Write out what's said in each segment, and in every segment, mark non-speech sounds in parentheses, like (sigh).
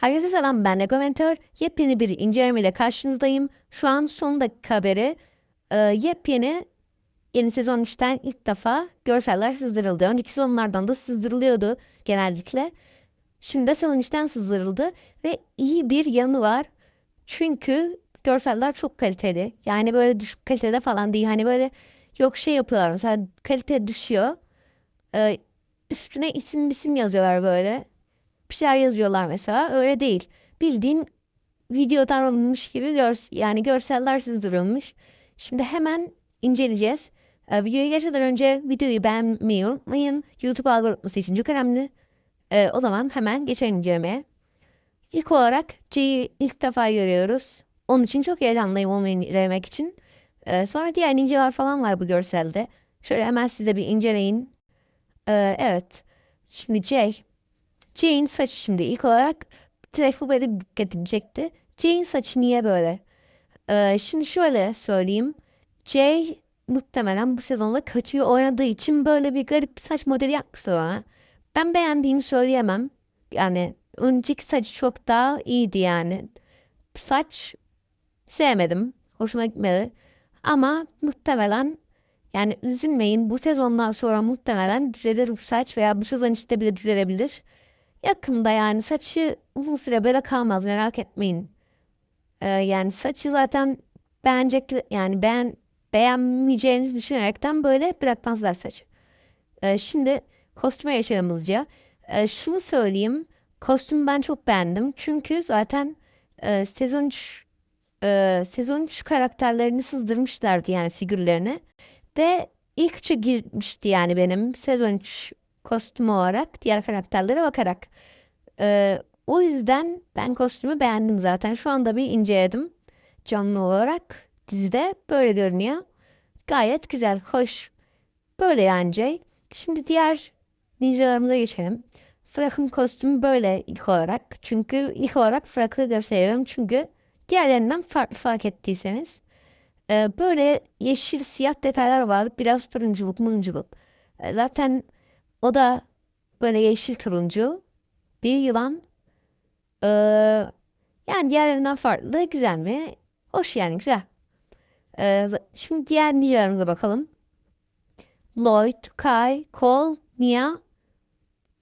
Herkese selam ben Negomentör. Yepyeni bir incelemeyle karşınızdayım. Şu an son dakika haberi. Ee, yepyeni yeni sezon 3'ten ilk defa görseller sızdırıldı. Önceki sezonlardan da sızdırılıyordu genellikle. Şimdi de sezon 3'ten sızdırıldı ve iyi bir yanı var. Çünkü görseller çok kaliteli. Yani böyle düşük kalitede falan değil. Hani böyle yok şey yapıyorlar mesela kalite düşüyor. Ee, üstüne isim isim yazıyorlar böyle bir şeyler yazıyorlar mesela. Öyle değil. Bildiğin videodan alınmış gibi gör yani görseller sızdırılmış. Şimdi hemen inceleyeceğiz. Ee, videoya geçmeden önce videoyu beğenmeyi unutmayın. YouTube algoritması için çok önemli. Ee, o zaman hemen geçelim incelemeye. İlk olarak C'yi ilk defa görüyoruz. Onun için çok heyecanlıyım onu incelemek için. Ee, sonra diğer ninjalar falan var bu görselde. Şöyle hemen size bir inceleyin. Ee, evet. Şimdi C. Jane saçı şimdi ilk olarak bu benim dikkatimi çekti. Jane saçı niye böyle? Ee, şimdi şöyle söyleyeyim. Jay muhtemelen bu sezonda kötüyü oynadığı için böyle bir garip saç modeli yapmışlar ona. Ben beğendiğimi söyleyemem. Yani önceki saçı çok daha iyiydi yani. Saç sevmedim. Hoşuma gitmedi. Ama muhtemelen yani üzülmeyin bu sezondan sonra muhtemelen düzelir bu saç veya bu sezon işte bile düzelebilir. Yakında yani saçı uzun süre böyle kalmaz merak etmeyin. Ee, yani saçı zaten beğenecek yani beğen beğenmeyeceğinizi düşünerekten böyle bırakmazlar saçı. Ee, şimdi kostüme geçelim hızlıca. Ee, şunu söyleyeyim. Kostümü ben çok beğendim. Çünkü zaten e, sezon 3 e, sezon 3 karakterlerini sızdırmışlardı yani figürlerini. Ve ilk üçe girmişti yani benim sezon 3 kostüm olarak diğer karakterlere bakarak. Ee, o yüzden ben kostümü beğendim zaten. Şu anda bir inceledim. Canlı olarak dizide böyle görünüyor. Gayet güzel, hoş. Böyle yani Şimdi diğer ninjalarımıza geçelim. Frak'ın kostümü böyle ilk olarak. Çünkü ilk olarak Frak'ı gösteriyorum. Çünkü diğerlerinden farklı fark ettiyseniz. Ee, böyle yeşil siyah detaylar var. Biraz turunculuk mıncılık. Ee, zaten o da böyle yeşil turuncu bir yılan. Ee, yani diğerlerinden farklı. Güzel mi? Hoş yani güzel. Ee, şimdi diğer ninjalarımıza bakalım. Lloyd, Kai, Cole, Mia.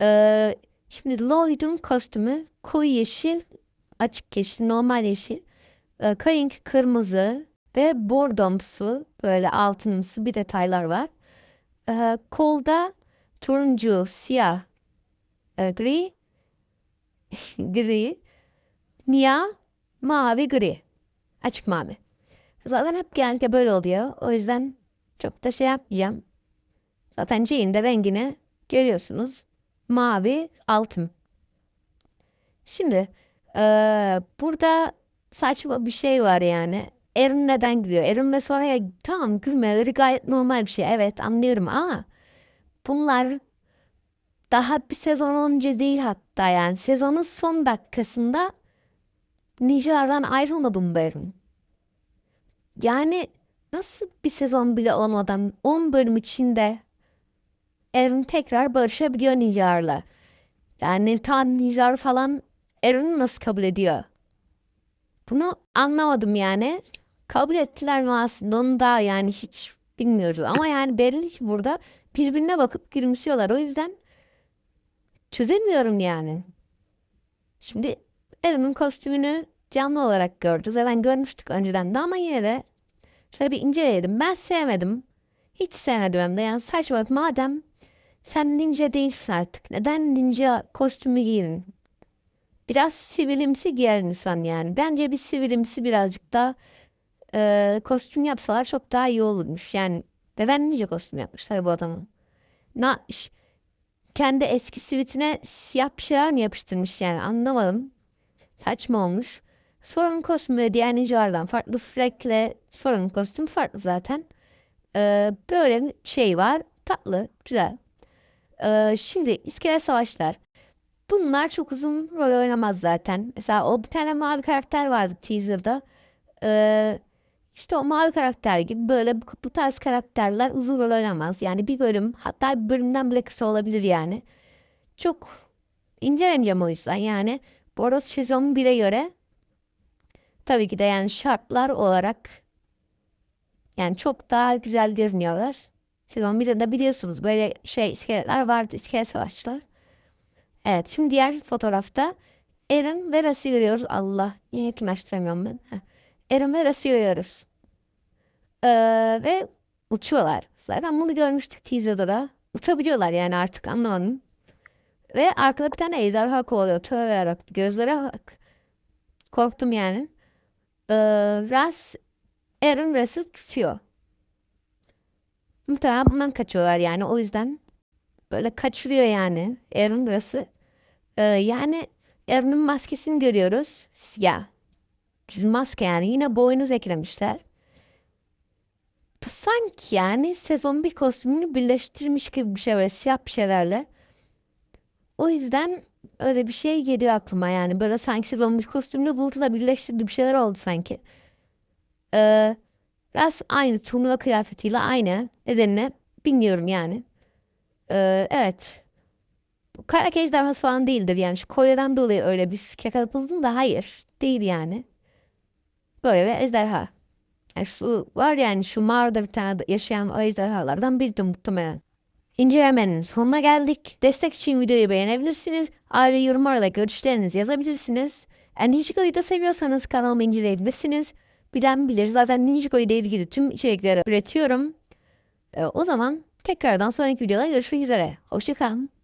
Ee, şimdi Lloyd'un kostümü koyu yeşil, açık yeşil, normal yeşil. Ee, Kai'nin kırmızı ve bordomsu böyle altınımsı bir detaylar var. Ee, Cole'da turuncu, siyah, e, gri, (laughs) gri, Mia, mavi, gri. Açık mavi. Zaten hep genellikle böyle oluyor. O yüzden çok da şey yapmayacağım. Zaten C'in de rengini görüyorsunuz. Mavi, altın. Şimdi e, burada saçma bir şey var yani. Erin neden gülüyor? Erin ve Soraya tamam gülmeleri gayet normal bir şey. Evet anlıyorum ama bunlar daha bir sezon önce değil hatta yani sezonun son dakikasında Ninjalardan ayrılmadım Baron. Yani nasıl bir sezon bile olmadan 10 bölüm içinde Aaron tekrar barışabiliyor Ninjalarla. Yani Tan Ninjalar falan Aaron'u nasıl kabul ediyor? Bunu anlamadım yani. Kabul ettiler mi aslında onu da yani hiç bilmiyoruz. Ama yani ki burada birbirine bakıp gülümsüyorlar. O yüzden çözemiyorum yani. Şimdi Aaron'un kostümünü canlı olarak gördük. Zaten görmüştük önceden de ama yine de şöyle bir inceleyelim. Ben sevmedim. Hiç sevmedim hem de. Yani saçma. Madem sen ninja değilsin artık. Neden ninja kostümü giyin? Biraz sivilimsi giyer insan yani. Bence bir sivilimsi birazcık daha e, kostüm yapsalar çok daha iyi olurmuş. Yani neden ninja kostüm yapmışlar bu adamın? Ne Kendi eski sivitine siyah bir şeyler mi yapıştırmış yani anlamadım. Saçma olmuş. Sorunun kostümü diğer ninjalardan farklı. Frank'le Sorunun kostümü farklı zaten. Ee, böyle bir şey var. Tatlı, güzel. Ee, şimdi iskelet savaşlar. Bunlar çok uzun rol oynamaz zaten. Mesela o bir tane mavi karakter vardı teaser'da. Ee, işte o mavi karakter gibi böyle bu tarz karakterler uzun rol oynamaz. Yani bir bölüm hatta bir bölümden bile kısa olabilir yani. Çok incelemeyeceğim o yüzden yani. Bu arada sezon 1'e göre tabii ki de yani şartlar olarak yani çok daha güzel görünüyorlar. Sezon 1'de de biliyorsunuz böyle şey iskeletler vardı, iskelet savaşçılar. Evet şimdi diğer fotoğrafta Eren ve Ras'ı görüyoruz. Allah niye yakınlaştıramıyorum ben. Heh. Eren ve Ras'ı görüyoruz. Ee, ve uçuyorlar. Zaten bunu görmüştük teaser'da da. Uçabiliyorlar yani artık anlamadım. Ve arkada bir tane ejderha kovalıyor. Tövbe yarabbim. Gözlere bak. Korktum yani. Ee, Ras, Eren Ras'ı tutuyor. Muhtemelen bundan kaçıyorlar yani. O yüzden böyle kaçırıyor yani. Eren Ras'ı. Ee, yani Aaron'ın maskesini görüyoruz. Siyah. Maske yani. Yine boynuz eklemişler. Sanki yani sezon bir kostümünü birleştirmiş gibi bir şey böyle siyah bir şeylerle. O yüzden öyle bir şey geliyor aklıma yani. Böyle sanki sezon bir kostümünü bulutla birleştirdi bir şeyler oldu sanki. Ee, biraz aynı turnuva kıyafetiyle aynı. Nedenini bilmiyorum yani. Ee, evet. Kara ejderhası falan değildir yani. Şu kolyeden dolayı öyle bir fikre kapıldım da hayır. Değil yani. Böyle bir ejderha. Yani şu var yani şu mağarada bir tane yaşayan ejderhalardan biri de muhtemelen. İncelemenin sonuna geldik. Destek için videoyu beğenebilirsiniz. Ayrıca yorumlarla görüşlerinizi yazabilirsiniz. Eğer Ninjago'yu da seviyorsanız kanalımı inceleyebilirsiniz. Bilen bilir zaten Ninjago ile ilgili tüm içerikleri üretiyorum. Ee, o zaman tekrardan sonraki videoda görüşmek üzere. Hoşçakalın.